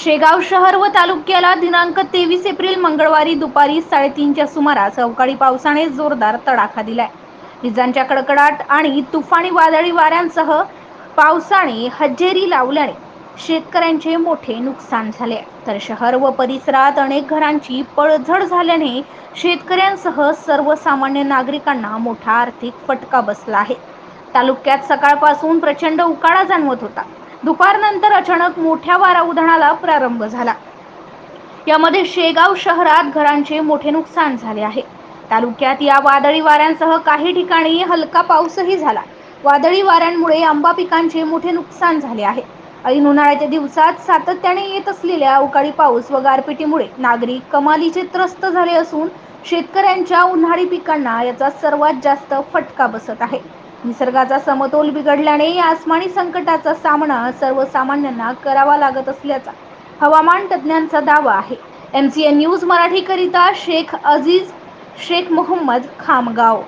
शेगाव शहर व तालुक्याला दिनांक तेवीस एप्रिल मंगळवारी दुपारी साडेतीनच्या सुमारास अवकाळी पावसाने जोरदार तडाखा दिलाय. विजांच्या कडकडाट आणि तुफानी वादळी वाऱ्यांसह पावसाने हजेरी लावल्याने शेतकऱ्यांचे मोठे नुकसान झाले. तर शहर व परिसरात अनेक घरांची पळझड झाल्याने शेतकऱ्यांसह सर्वसामान्य नागरिकांना मोठा आर्थिक फटका बसला आहे. तालुक्यात सकाळपासून प्रचंड उकाडा जाणवत होता. दुपारनंतर अचानक मोठ्या वारा उधाणाला प्रारंभ झाला. यामध्ये शेगाव शहरात घरांचे मोठे नुकसान झाले आहे. तालुक्यात या वादळी वाऱ्यांसह काही ठिकाणी हलका पाऊसही झाला. वादळी वाऱ्यांमुळे आंबा पिकांचे मोठे नुकसान झाले आहे. ऐन उन्हाळ्याच्या दिवसात सातत्याने येत असलेल्या अवकाळी पाऊस व गारपिटीमुळे नागरिक कमालीचे त्रस्त झाले असून शेतकऱ्यांच्या उन्हाळी पिकांना याचा सर्वात जास्त फटका बसत आहे. निसर्गाचा समतोल बिघडल्याने या आसमानी संकटाचा सामना सर्वसामान्यांना करावा लागत असल्याचा हवामान तज्ज्ञांचा दावा आहे. एम सी एन न्यूज मराठीकरिता शेख अझीज शेख मोहम्मद खामगाव.